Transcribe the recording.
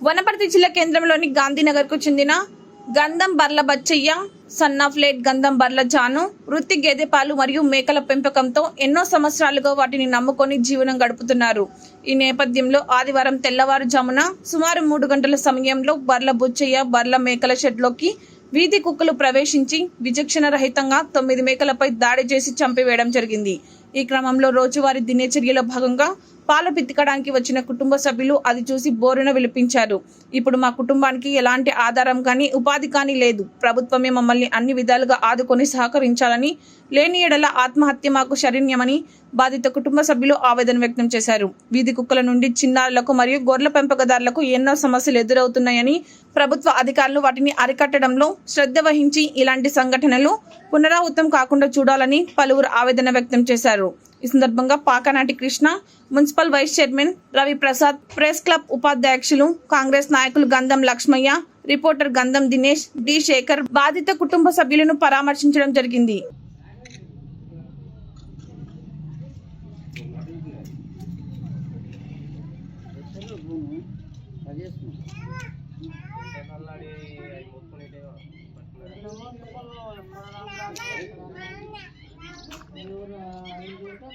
వనపర్తి జిల్లా కేంద్రంలోని గాంధీనగర్కు చెందిన గంధం బర్ల బచ్చయ్య సన్నాఫ్లేట్ గంధం బర్ల జాను వృత్తి గేదె పాలు మరియు మేకల పెంపకంతో ఎన్నో సంవత్సరాలుగా వాటిని నమ్ముకొని జీవనం గడుపుతున్నారు. ఈ నేపథ్యంలో ఆదివారం తెల్లవారుజామున సుమారు మూడు గంటల సమయంలో బర్ల బుచ్చయ్య బర్ల మేకల షెడ్లోకి వీధి కుక్కలు ప్రవేశించి విచక్షణ రహితంగా తొమ్మిది మేకలపై దాడి చేసి చంపివేయడం జరిగింది. ఈ క్రమంలో రోజువారీ దినచర్యలో భాగంగా పాలు పితికడానికి వచ్చిన కుటుంబ సభ్యులు అది చూసి బోరున విలిపించారు. ఇప్పుడు మా కుటుంబానికి ఎలాంటి ఆధారం కానీ ఉపాధి కానీ లేదు. ప్రభుత్వమే మమ్మల్ని అన్ని విధాలుగా ఆదుకొని సహకరించాలని లేని ఎడల ఆత్మహత్య మాకు శరణ్యమని బాధిత కుటుంబ సభ్యులు ఆవేదన వ్యక్తం చేశారు. వీధి కుక్కల నుండి చిన్నారులకు మరియు గొర్రెల పెంపకదారులకు ఎన్నో సమస్యలు ఎదురవుతున్నాయని ప్రభుత్వ అధికారులు వాటిని అరికట్టడంలో శ్రద్ధ వహించి ఇలాంటి సంఘటనలు పునరావృతం కాకుండా చూడాలని పలువురు ఆవేదన వ్యక్తం చేశారు. ఈ సందర్భంగా Pakanati Krishna municipal vice chairman Ravi Prasad press club ఉపాధ్యక్షులు కాంగ్రెస్ నాయకులు గంధం లక్ష్మయ్య రిపోర్టర్ గంధం దినేష్ డి శేఖర్ బాధిత కుటుంబ సభ్యులను పరామర్శించడం జరిగింది.